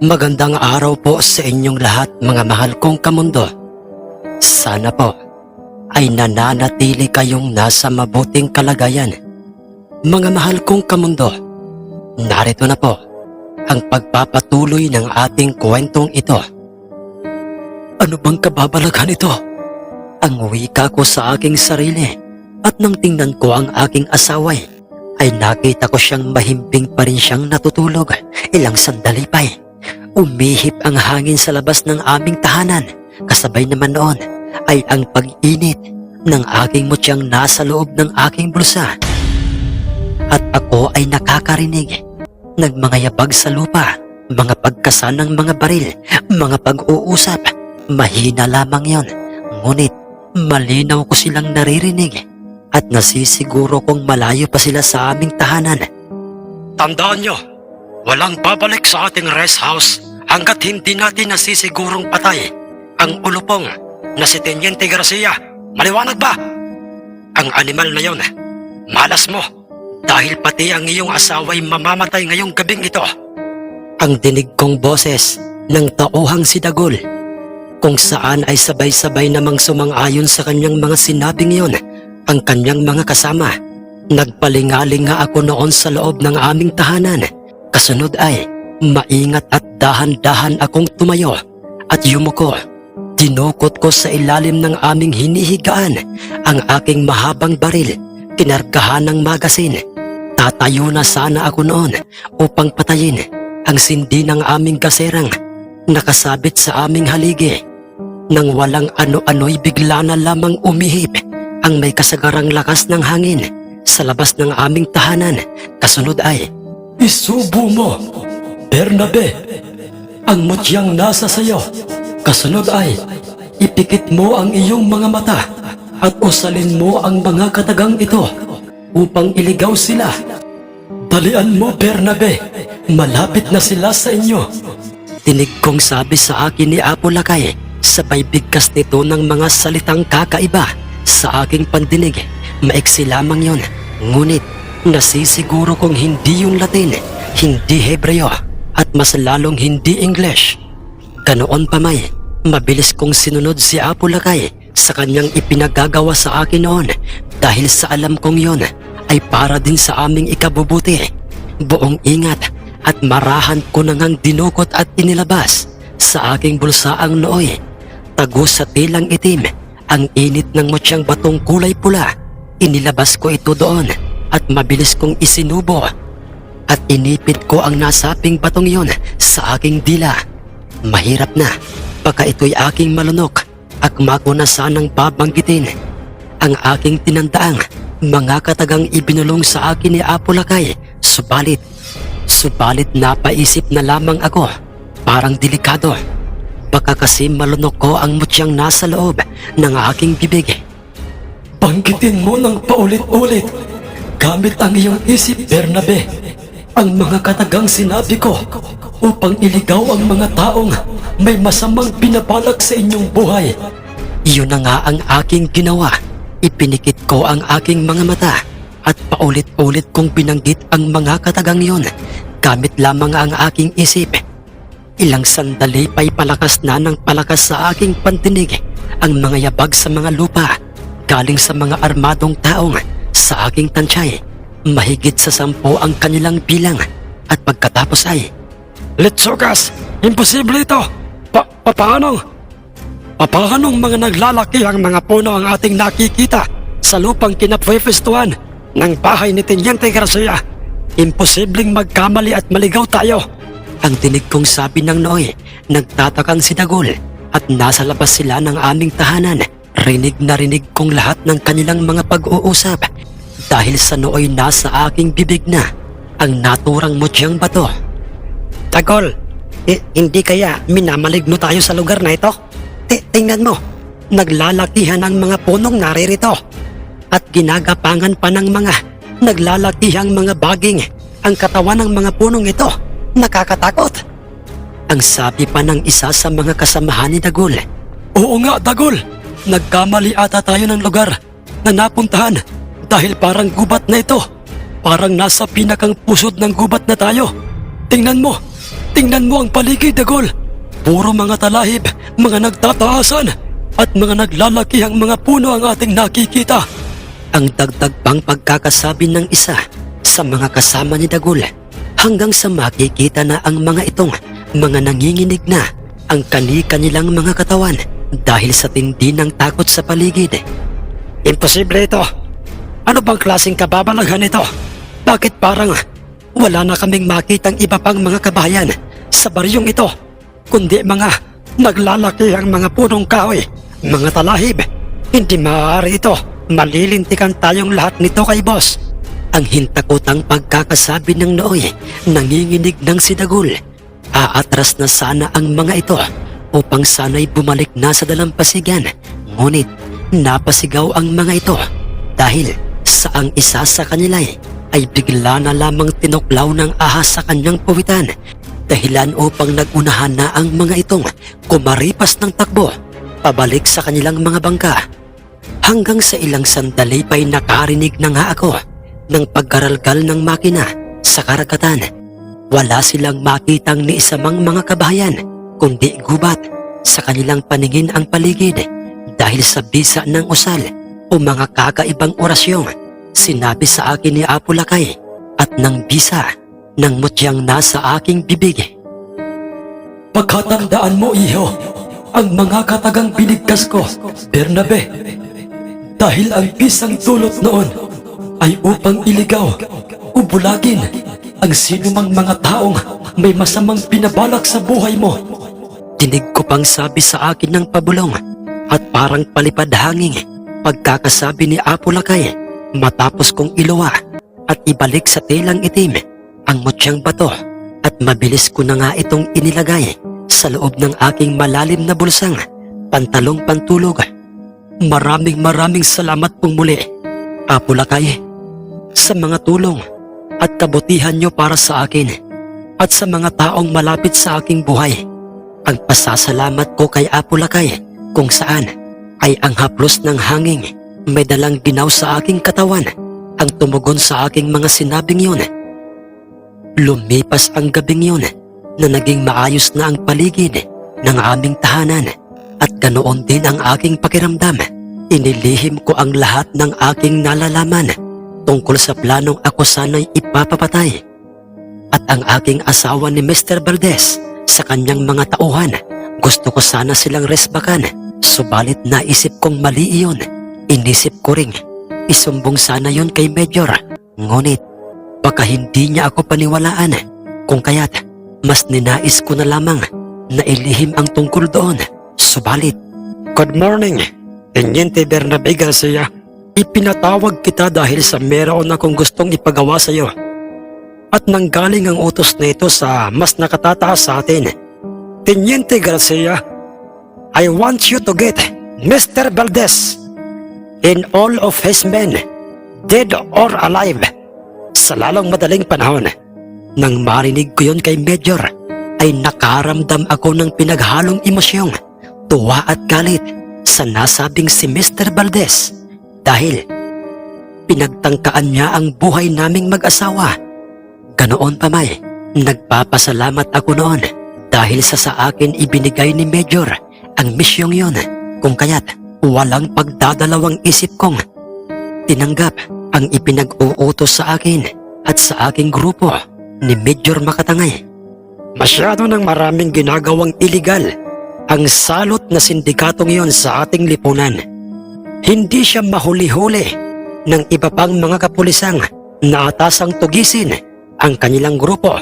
Magandang araw po sa inyong lahat mga mahal kong kamundo. Sana po ay nananatili kayong nasa mabuting kalagayan. Mga mahal kong kamundo, narito na po ang pagpapatuloy ng ating kwentong ito. Ano bang kababalaghan ito? Ang wika ko sa aking sarili at nang tingnan ko ang aking asaway ay nakita ko siyang mahimbing pa rin siyang natutulog ilang sandali pa eh. Umihip ang hangin sa labas ng aming tahanan. Kasabay naman noon ay ang pag-init ng aking mutyang nasa loob ng aking bulsa. At ako ay nakakarinig ng mga yabag sa lupa, mga pagkasan ng mga baril, mga pag-uusap. Mahina lamang yon. Ngunit malinaw ko silang naririnig at nasisiguro kong malayo pa sila sa aming tahanan. Tandaan nyo, walang babalik sa ating rest house hanggat hindi natin nasisigurong patay ang ulupong na si Teniente Garcia. Maliwanag ba? Ang animal na yon, malas mo dahil pati ang iyong asawa'y mamamatay ngayong gabing ito. Ang dinig kong boses ng tauhang si Dagol kung saan ay sabay-sabay namang sumang-ayon sa kanyang mga sinabing yon ang kanyang mga kasama. Nagpalingaling nga ako noon sa loob ng aming tahanan. Kasunod ay maingat at dahan-dahan akong tumayo at yumuko. Dinukot ko sa ilalim ng aming hinihigaan ang aking mahabang baril, kinargahan ng magasin. Tatayo na sana ako noon upang patayin ang sindi ng aming kaserang nakasabit sa aming haligi. Nang walang ano-ano'y bigla na lamang umihip ang may kasagarang lakas ng hangin sa labas ng aming tahanan. Kasunod ay, Isubo mo, Bernabe, ang mutyang nasa sayo. Kasunod ay, ipikit mo ang iyong mga mata at usalin mo ang mga katagang ito upang iligaw sila. Dalian mo, Bernabe, malapit na sila sa inyo. Tinig kong sabi sa akin ni Apo Lakay, sabay bigkas nito ng mga salitang kakaiba sa aking pandinig. Maiksi lamang yon, ngunit nasisiguro kong hindi yung Latin, hindi Hebreo, at mas lalong hindi English. Ganoon pa may, mabilis kong sinunod si Apo Lakay sa kanyang ipinagagawa sa akin noon dahil sa alam kong yon ay para din sa aming ikabubuti. Buong ingat at marahan ko na ngang dinukot at inilabas sa aking bulsa ang nooy. Tago sa tilang itim, ang init ng mutyang batong kulay pula. Inilabas ko ito doon at mabilis kong isinubo at inipit ko ang nasaping batong yon sa aking dila. Mahirap na, baka ito'y aking malunok. Akma ko na sanang babanggitin. Ang aking tinandaang mga katagang ibinulong sa akin ni Apo Lakay. Subalit, subalit napaisip na lamang ako. Parang delikado. Baka kasi malunok ko ang mutyang nasa loob ng aking bibig. Banggitin mo ng paulit-ulit gamit ang iyong isip, Bernabe. Ang mga katagang sinabi ko upang iligaw ang mga taong may masamang pinabalak sa inyong buhay. Iyon na nga ang aking ginawa. Ipinikit ko ang aking mga mata at paulit-ulit kong binanggit ang mga katagang yon gamit lamang ang aking isip. Ilang sandali pa'y palakas na ng palakas sa aking pantinig ang mga yabag sa mga lupa galing sa mga armadong taong sa aking tansay. Mahigit sa sampo ang kanilang bilang at pagkatapos ay Litsugas! Imposible ito! Pa papaanong? Papaanong mga naglalaki ang mga puno ang ating nakikita sa lupang kinapwepestuhan ng bahay ni Teniente Garcia? Imposibleng magkamali at maligaw tayo. Ang tinig kong sabi ng Noy, nagtatakang si Dagol at nasa labas sila ng aming tahanan. Rinig na rinig kong lahat ng kanilang mga pag-uusap dahil sa nooy nasa aking bibig na ang naturang mutyang bato. Tagol, eh, hindi kaya minamaligno tayo sa lugar na ito? Ti- tingnan mo, naglalakihan ang mga punong naririto at ginagapangan pa ng mga naglalakihang mga baging ang katawan ng mga punong ito. Nakakatakot. Ang sabi pa ng isa sa mga kasamahan ni Dagol. Oo nga, Dagol. Nagkamali ata tayo ng lugar na napuntahan dahil parang gubat na ito. Parang nasa pinakang pusod ng gubat na tayo. Tingnan mo, Tingnan mo ang paligid, Dagol. Puro mga talahib, mga nagtataasan, at mga naglalakihang mga puno ang ating nakikita. Ang dagdag pang pagkakasabi ng isa sa mga kasama ni Dagol hanggang sa makikita na ang mga itong mga nanginginig na ang kani-kanilang mga katawan dahil sa tindi ng takot sa paligid. Imposible ito. Ano bang klaseng kababalaghan ito? Bakit parang wala na kaming makitang iba pang mga kabayan sa baryong ito, kundi mga naglalaki ang mga punong kahoy, mga talahib. Hindi maaari ito. Malilintikan tayong lahat nito kay boss. Ang hintakotang pagkakasabi ng nooy, nanginginig ng sidagul. Aatras na sana ang mga ito upang sana'y bumalik na sa dalampasigan. Ngunit napasigaw ang mga ito dahil sa ang isa sa kanila ay bigla na lamang tinuklaw ng ahas sa kanyang puwitan dahilan upang nagunahan na ang mga itong kumaripas ng takbo pabalik sa kanilang mga bangka. Hanggang sa ilang sandali pa'y nakarinig na nga ako ng pagkaralgal ng makina sa karagatan. Wala silang makitang ni isamang mga kabahayan kundi gubat sa kanilang paningin ang paligid dahil sa bisa ng usal o mga kakaibang orasyong sinabi sa akin ni Apo Lakay at ng bisa ng mutyang nasa aking bibig. Pagkatandaan mo, iho, ang mga katagang binigkas ko, Bernabe. Dahil ang isang dulot noon ay upang iligaw o bulagin ang sinumang mga taong may masamang pinabalak sa buhay mo. Dinig ko pang sabi sa akin ng pabulong at parang palipad hanging pagkakasabi ni Apo Lakay matapos kong iluwa at ibalik sa telang itim ang mutyang bato at mabilis ko na nga itong inilagay sa loob ng aking malalim na bulsang pantalong pantulog. Maraming maraming salamat pong muli, Apo Lakay, sa mga tulong at kabutihan nyo para sa akin at sa mga taong malapit sa aking buhay. Ang pasasalamat ko kay Apo Lakay kung saan ay ang haplos ng hanging may dalang ginaw sa aking katawan ang tumugon sa aking mga sinabing yun. Lumipas ang gabing yun na naging maayos na ang paligid ng aming tahanan at ganoon din ang aking pakiramdam. Inilihim ko ang lahat ng aking nalalaman tungkol sa planong ako sana'y ipapapatay. At ang aking asawa ni Mr. Valdez sa kanyang mga tauhan, gusto ko sana silang resbakan. Subalit naisip kong mali iyon. Inisip ko ring, isumbong sana yon kay Major. Ngunit, baka hindi niya ako paniwalaan. Kung kaya't, mas ninais ko na lamang na ilihim ang tungkol doon. Subalit, Good morning, Teniente Bernabe Garcia. Ipinatawag kita dahil sa meron akong gustong ipagawa sa iyo. At nanggaling ang utos na ito sa mas nakatataas sa atin. Teniente Garcia, I want you to get Mr. Valdez and all of his men, dead or alive, sa lalong madaling panahon. Nang marinig ko yon kay Major, ay nakaramdam ako ng pinaghalong emosyong, tuwa at galit sa nasabing si Mr. Valdez dahil pinagtangkaan niya ang buhay naming mag-asawa. Ganoon pa may, nagpapasalamat ako noon dahil sa sa akin ibinigay ni Major ang misyong yon kung kaya't walang pagdadalawang isip kong tinanggap ang ipinag-uutos sa akin at sa aking grupo ni Major Makatangay. Masyado ng maraming ginagawang iligal ang salot na sindikatong yon sa ating lipunan. Hindi siya mahuli-huli ng iba pang mga kapulisang na atasang tugisin ang kanilang grupo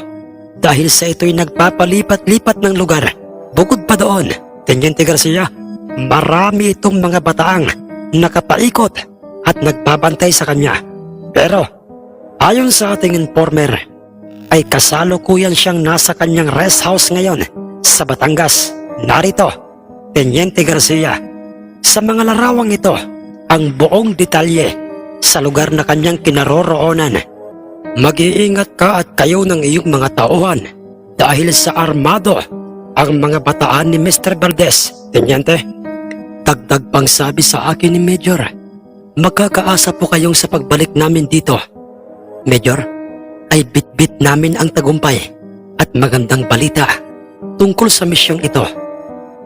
dahil sa ito'y nagpapalipat-lipat ng lugar. Bukod pa doon, Teniente Garcia, marami itong mga bataang nakapaikot at nagbabantay sa kanya. Pero, ayon sa ating informer, ay kasalukuyan siyang nasa kanyang rest house ngayon sa Batangas. Narito, Teniente Garcia. Sa mga larawang ito, ang buong detalye sa lugar na kanyang kinaroroonan. Mag-iingat ka at kayo ng iyong mga tauhan dahil sa armado ang mga bataan ni Mr. Valdez, Teniente. Dagdag pang sabi sa akin ni Major, magkakaasa po kayong sa pagbalik namin dito. Major, ay bitbit namin ang tagumpay at magandang balita tungkol sa misyong ito.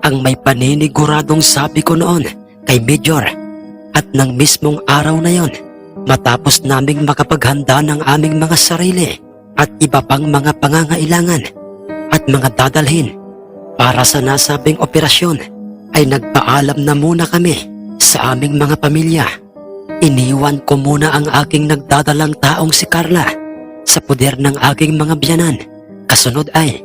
Ang may paniniguradong sabi ko noon kay Major at ng mismong araw na yon matapos naming makapaghanda ng aming mga sarili at iba pang mga pangangailangan at mga dadalhin para sa nasabing operasyon ay nagpaalam na muna kami sa aming mga pamilya. Iniwan ko muna ang aking nagdadalang taong si Carla sa puder ng aking mga biyanan. Kasunod ay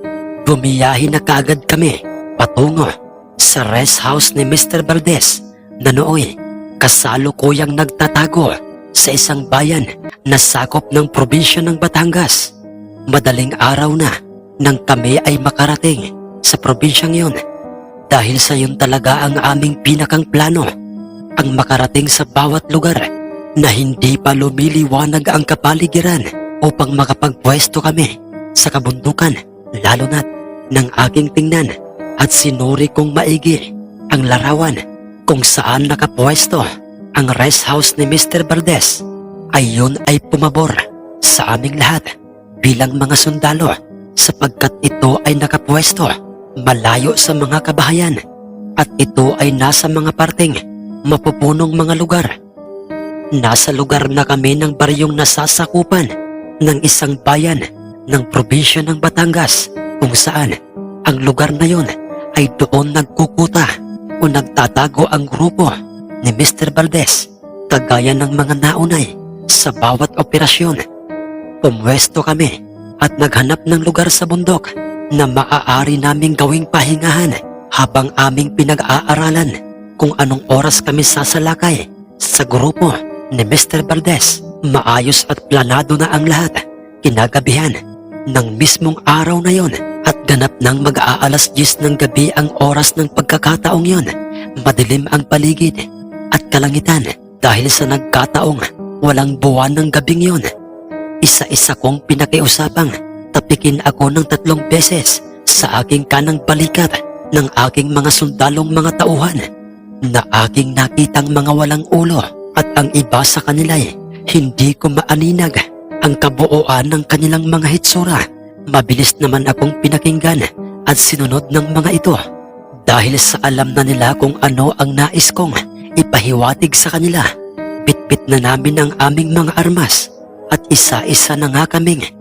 bumiyahi na kaagad kami patungo sa rest house ni Mr. Valdez na nooy kasalukuyang nagtatago sa isang bayan na sakop ng probinsya ng Batangas. Madaling araw na nang kami ay makarating sa probinsyang yon dahil sa yun talaga ang aming pinakang plano. Ang makarating sa bawat lugar na hindi pa lumiliwanag ang kapaligiran upang makapagpwesto kami sa kabundukan lalo na't ng aking tingnan at sinuri kong maigi ang larawan kung saan nakapwesto ang rest house ni Mr. Valdez ay yun ay pumabor sa aming lahat bilang mga sundalo sapagkat ito ay nakapwesto malayo sa mga kabahayan at ito ay nasa mga parteng mapupunong mga lugar. Nasa lugar na kami ng baryong nasasakupan ng isang bayan ng probinsya ng Batangas kung saan ang lugar na yon ay doon nagkukuta o nagtatago ang grupo ni Mr. Valdez kagaya ng mga naunay sa bawat operasyon. Pumwesto kami at naghanap ng lugar sa bundok na maaari naming gawing pahingahan habang aming pinag-aaralan kung anong oras kami sasalakay sa grupo ni Mr. Valdez. Maayos at planado na ang lahat. Kinagabihan ng mismong araw na yon at ganap ng mag-aalas 10 ng gabi ang oras ng pagkakataong yon. Madilim ang paligid at kalangitan dahil sa nagkataong walang buwan ng gabing yon. Isa-isa kong pinakiusapang tapikin ako ng tatlong beses sa aking kanang balikat ng aking mga sundalong mga tauhan na aking nakitang mga walang ulo at ang iba sa kanila ay hindi ko maaninag ang kabuuan ng kanilang mga hitsura. Mabilis naman akong pinakinggan at sinunod ng mga ito dahil sa alam na nila kung ano ang nais kong ipahiwatig sa kanila. Bitbit na namin ang aming mga armas at isa-isa na nga kaming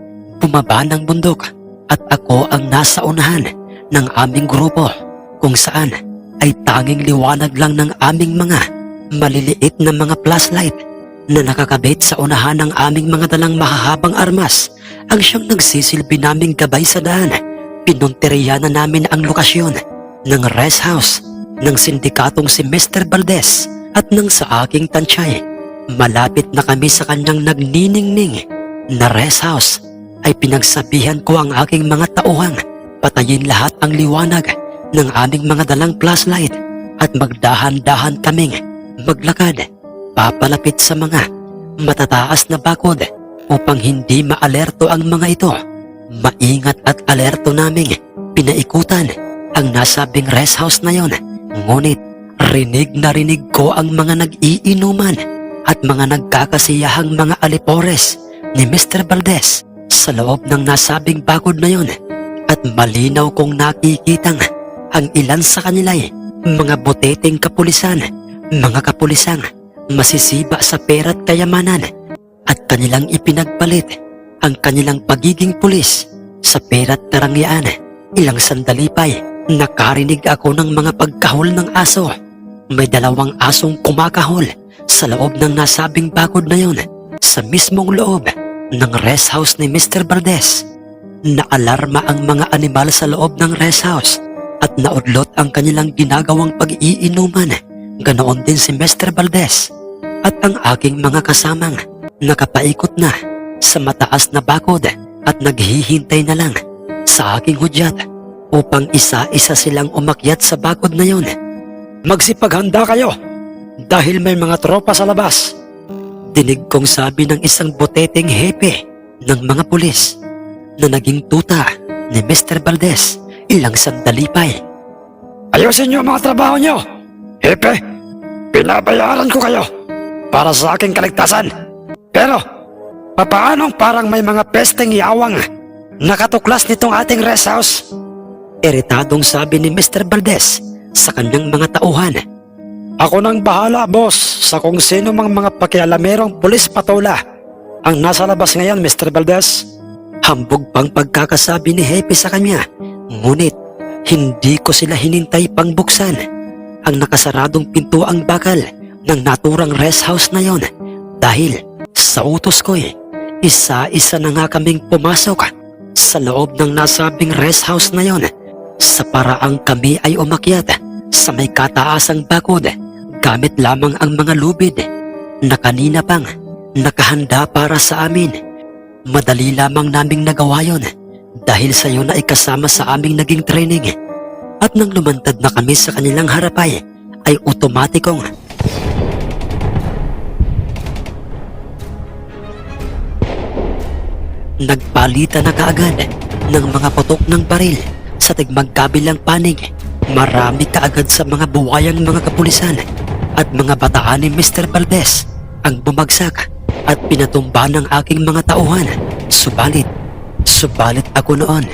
bumaba ng bundok at ako ang nasa unahan ng aming grupo kung saan ay tanging liwanag lang ng aming mga maliliit na mga flashlight na nakakabit sa unahan ng aming mga dalang mahahabang armas ang siyang nagsisilbi naming gabay sa daan. Pinunteriya na namin ang lokasyon ng rest house ng sindikatong si Mr. Valdez at nang sa aking tansay, malapit na kami sa kanyang nagniningning na rest house ay pinagsabihan ko ang aking mga tauhang patayin lahat ang liwanag ng aming mga dalang flashlight at magdahan-dahan kaming maglakad papalapit sa mga matataas na bakod upang hindi maalerto ang mga ito. Maingat at alerto naming pinaikutan ang nasabing rest house na yon. Ngunit rinig na rinig ko ang mga nag-iinuman at mga nagkakasiyahang mga alipores ni Mr. Valdez sa loob ng nasabing bakod na yon at malinaw kong nakikitang ang ilan sa kanila ay mga boteteng kapulisan, mga kapulisang masisiba sa pera at kayamanan at kanilang ipinagpalit ang kanilang pagiging pulis sa pera at karangyaan. Ilang sandali pa'y nakarinig ako ng mga pagkahol ng aso. May dalawang asong kumakahol sa loob ng nasabing bakod na yon sa mismong loob ng rest house ni Mr. Valdez. Naalarma ang mga animal sa loob ng rest house at naudlot ang kanilang ginagawang pag-iinuman. Ganoon din si Mr. Valdez at ang aking mga kasamang nakapaikot na sa mataas na bakod at naghihintay na lang sa aking hudyat upang isa-isa silang umakyat sa bakod na yon. Magsipaghanda kayo dahil may mga tropa sa labas. Dinig kong sabi ng isang boteteng hepe ng mga pulis na naging tuta ni Mr. Valdez ilang sandali pa eh. Ayusin niyo ang mga trabaho niyo. Hepe, pinabayaran ko kayo para sa aking kaligtasan. Pero, papaanong parang may mga pesteng yawang nakatuklas nitong ating rest house. Iritadong sabi ni Mr. Valdez sa kanyang mga tauhan. Ako nang bahala, boss, sa kung sino mang mga pakialamerong pulis patola ang nasa labas ngayon, Mr. Valdez. Hambog pang pagkakasabi ni Hepe sa kanya. Ngunit, hindi ko sila hinintay pang buksan. Ang nakasaradong pinto ang bakal ng naturang rest house na yon. Dahil sa utos ko eh, isa-isa na nga kaming pumasok sa loob ng nasabing rest house na yon. Sa paraang kami ay umakyat sa may kataasang bakod gamit lamang ang mga lubid na kanina pang nakahanda para sa amin. Madali lamang naming nagawa yon dahil sa iyo na ikasama sa aming naging training. At nang lumantad na kami sa kanilang harapay, ay otomatikong Nagpalitan na kaagad ng mga putok ng baril sa tigmagkabilang panig. Marami kaagad sa mga buwayang mga kapulisan at mga bataan ni Mr. Valdez ang bumagsak at pinatumba ng aking mga tauhan. Subalit, subalit ako noon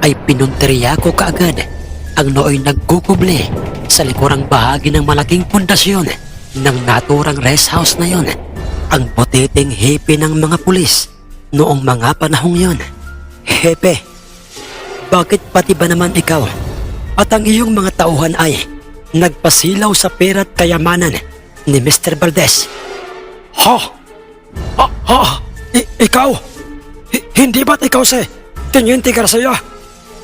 ay pinunteriya ko kaagad ang nooy nagkukuble sa likurang bahagi ng malaking pundasyon ng naturang rest house na yon. Ang butiting hepe ng mga pulis noong mga panahong yon. Hepe, bakit pati ba naman ikaw at ang iyong mga tauhan ay nagpasilaw sa pera at kayamanan ni Mr. Valdez? Ha? Ha? Ha? I- ikaw? Hi- hindi ba't ikaw si Teniente Garcia?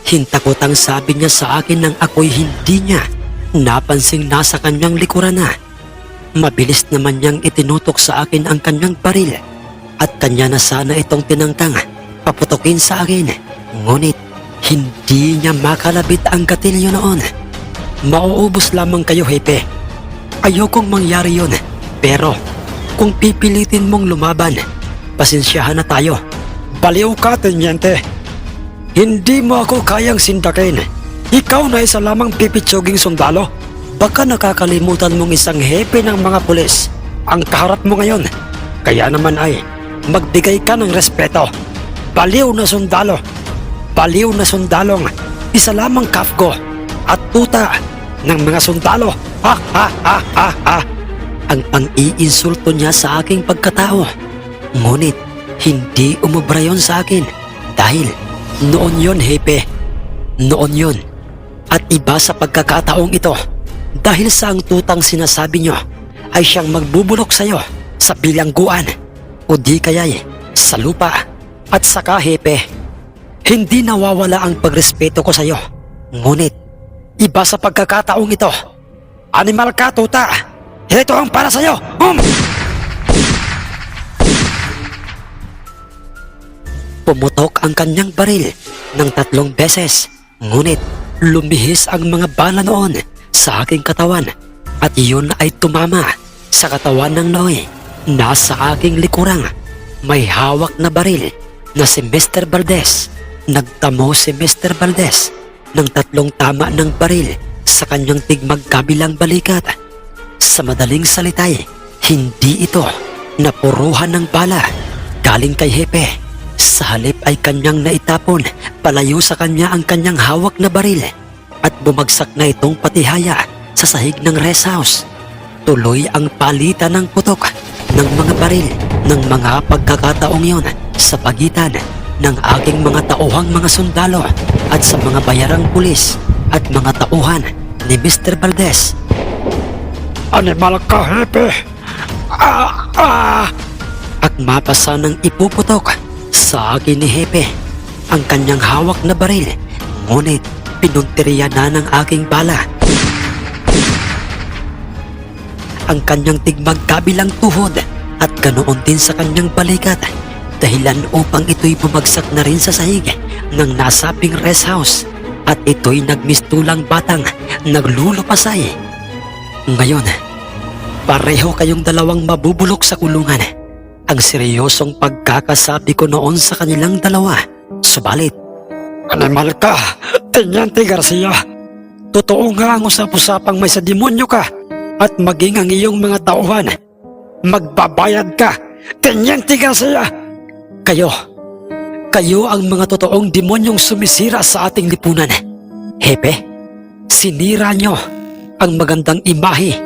Hintakot ang sabi niya sa akin nang ako'y hindi niya napansing nasa kanyang likuran na. Mabilis naman niyang itinutok sa akin ang kanyang baril at kanya na sana itong tinangtang paputokin sa akin. Ngunit hindi niya makalabit ang gatilyo noon. Mauubos lamang kayo, Hepe. Ayokong mangyari yun. Pero kung pipilitin mong lumaban, pasensyahan na tayo. Baliw ka, Teniente. Hindi mo ako kayang sindakin. Ikaw na isa lamang pipitsuging sundalo. Baka nakakalimutan mong isang hepe ng mga pulis Ang kaharap mo ngayon. Kaya naman ay magbigay ka ng respeto. Baliw na sundalo. Baliw na sundalong isa lamang kafko at tuta ng mga sundalo. Ha ha ha ha ha. ang pang-iinsulto niya sa aking pagkatao. Ngunit hindi umubra yon sa akin dahil noon yon hepe. Noon yon. At iba sa pagkakataong ito dahil sa ang tutang sinasabi niyo ay siyang magbubulok sa iyo sa bilangguan o di kaya'y sa lupa at saka hepe. Hindi nawawala ang pagrespeto ko sa iyo. Ngunit Iba sa pagkakataong ito. Animal ka, tuta. Ito ang para sa'yo. Um! Pumutok ang kanyang baril ng tatlong beses. Ngunit lumihis ang mga bala noon sa aking katawan at iyon ay tumama sa katawan ng Noy. Nasa aking likurang may hawak na baril na si Mr. Valdez. Nagtamo si Mr. Valdez ng tatlong tama ng baril sa kanyang tigmagkabilang balikat. Sa madaling salitay, hindi ito napuruhan ng bala galing kay Hepe. Sa halip ay kanyang naitapon palayo sa kanya ang kanyang hawak na baril at bumagsak na itong patihaya sa sahig ng rest house. Tuloy ang palitan ng putok ng mga baril ng mga pagkakataong yon sa pagitan ng aking mga tauhang mga sundalo at sa mga bayarang pulis at mga tauhan ni Mr. Valdez. Animal ka, hepe. Ah! Ah! at mapasa ng ipuputok sa akin ni Hepe ang kanyang hawak na baril. Ngunit pinunteriya na ng aking bala. Ang kanyang tigmagkabilang tuhod at ganoon din sa kanyang balikat dahilan upang ito'y bumagsak na rin sa sahig ng nasabing rest house at ito'y nagmistulang batang naglulupasay. Ngayon, pareho kayong dalawang mabubulok sa kulungan. Ang seryosong pagkakasabi ko noon sa kanilang dalawa. Subalit, Animal ka, Teniente Garcia. Totoo nga ang usap-usapang may sa demonyo ka at maging ang iyong mga tauhan. Magbabayad ka, Teniente Garcia. Kayo, Kayo ang mga totoong demonyong sumisira sa ating lipunan. Hepe, sinira nyo ang magandang imahe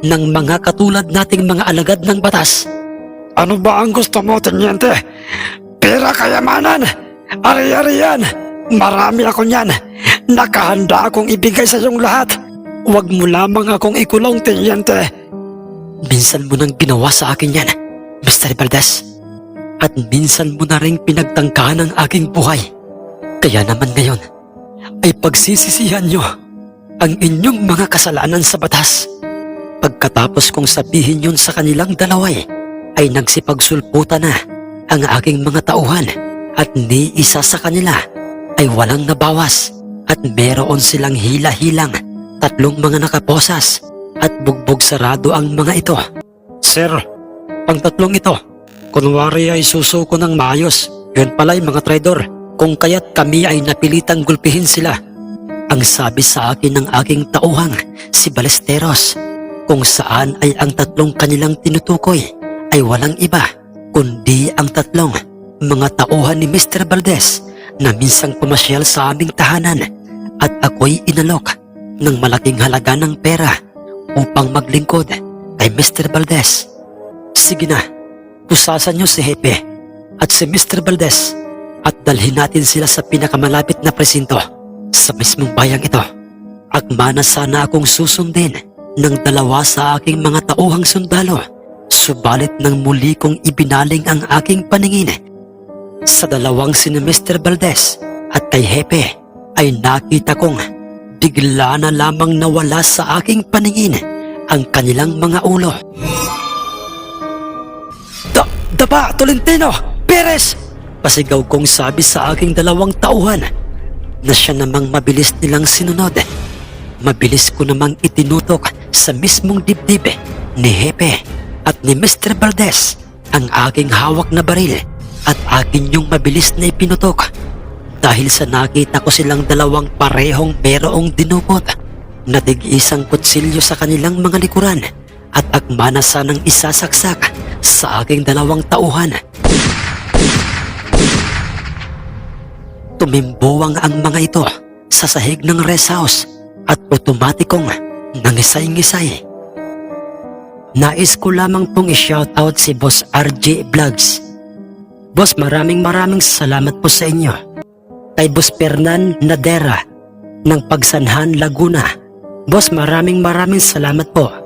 ng mga katulad nating mga alagad ng batas. Ano ba ang gusto mo, Teniente? Pera kayamanan! Ari-arian! Marami ako niyan! Nakahanda akong ibigay sa iyong lahat! Huwag mo lamang akong ikulong, Teniente! Minsan mo nang ginawa sa akin yan, Mr. Valdez. At minsan mo na rin pinagtangkahan ang aking buhay. Kaya naman ngayon, ay pagsisisihan nyo ang inyong mga kasalanan sa batas. Pagkatapos kong sabihin yun sa kanilang dalaway, ay nagsipagsulputan na ang aking mga tauhan at ni isa sa kanila ay walang nabawas at meron silang hila-hilang tatlong mga nakaposas at bugbog sarado ang mga ito. Sir, ang tatlong ito, kunwari ay susuko ng maayos. Yun pala'y mga traidor, kung kaya't kami ay napilitang gulpihin sila. Ang sabi sa akin ng aking tauhang, si Balesteros, kung saan ay ang tatlong kanilang tinutukoy ay walang iba, kundi ang tatlong mga tauhan ni Mr. Valdez na minsang pumasyal sa aming tahanan at ako'y inalok ng malaking halaga ng pera upang maglingkod kay Mr. Valdez. Sige na, pusasan niyo si Hepe at si Mr. Valdez at dalhin natin sila sa pinakamalapit na presinto sa mismong bayang ito. Akma na sana akong susundin ng dalawa sa aking mga tauhang sundalo. Subalit nang muli kong ibinaling ang aking paningin sa dalawang sina Mr. Valdez at kay Hepe ay nakita kong bigla na lamang nawala sa aking paningin ang kanilang mga ulo. Da, daba, Tolentino! Perez! Pasigaw kong sabi sa aking dalawang tauhan na siya namang mabilis nilang sinunod. Mabilis ko namang itinutok sa mismong dibdib ni Hepe at ni Mr. Valdez ang aking hawak na baril at akin yung mabilis na ipinutok dahil sa nakita ko silang dalawang parehong merong dinukot na tig-isang kutsilyo sa kanilang mga likuran at akma na sanang isasaksak sa aking dalawang tauhan. Tumimbuwang ang mga ito sa sahig ng rest house at otomatikong nangisay-ngisay. Nais ko lamang pong i-shoutout si Boss RJ Vlogs. Boss, maraming maraming salamat po sa inyo. Kay Boss Fernan Nadera ng Pagsanhan, Laguna. Boss, maraming maraming salamat po.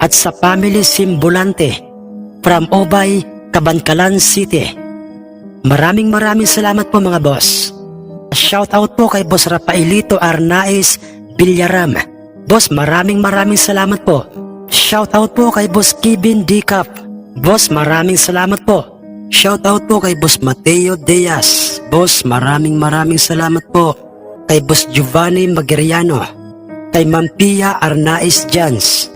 at sa Family Simbulante from Obay, Kabankalan City. Maraming maraming salamat po mga boss. Shoutout po kay Boss Rafaelito Arnaiz Villarram. Boss, maraming maraming salamat po. Shoutout po kay Boss Kevin Dicap. Boss, maraming salamat po. Shoutout po kay Boss Mateo Diaz. Boss, maraming maraming salamat po. Kay Boss Giovanni Magiriano. Kay Ma'am Pia Arnaiz Jans.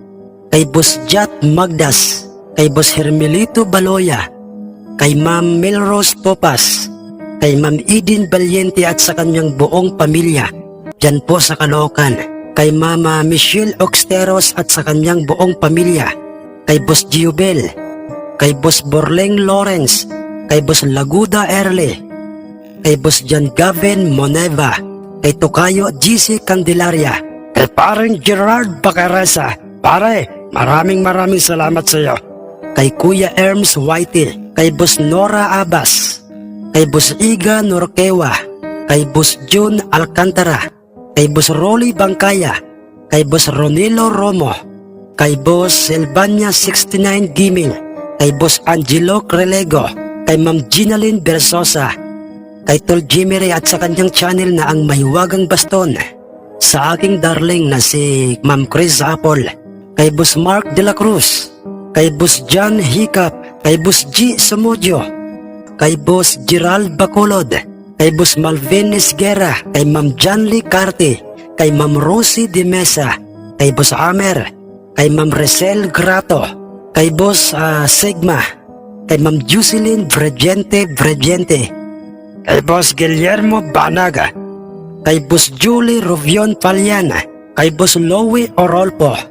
kay Boss Jat Magdas, kay Boss Hermelito Baloya, kay Ma'am Melrose Popas, kay Ma'am Eden Valiente at sa kanyang buong pamilya, dyan po sa Caloocan, kay Mama Michelle Oxteros at sa kanyang buong pamilya, kay Boss Giobel, kay Boss Borleng Lawrence, kay Boss Laguda Erle, kay Boss John Gavin Moneva, kay Tokayo GC Candelaria, kay parang Gerard Bacaresa. Pare, maraming maraming salamat sa iyo. Kay Kuya Erms Whitey, kay Boss Nora Abbas, kay Boss Iga Norquewa, kay Boss June Alcantara, kay Boss Rolly Bangkaya, kay Boss Ronilo Romo, kay Boss Silvania 69 Gimil, kay Boss Angelo Crelego, kay Ma'am Ginalyn Bersosa, kay Tol Jimmy Ray at sa kanyang channel na ang Mahiwagang Baston, sa aking darling na si Ma'am Chris Apple, kay Boss Mark De La Cruz, kay Boss John Hiccup, kay Boss G. Sumudio, kay Boss Gerald Bacolod, kay Boss Malvin Esguera, kay Ma'am Lee Carte, kay Ma'am Rosie De Mesa, kay Boss Amer, kay Ma'am Resel Grato, kay Boss ah, Sigma, kay Ma'am Jocelyn Bregente Bregente, kay Boss Guillermo Banaga, kay Boss Julie Rovion Paliana, kay Boss Lowy Orolpo,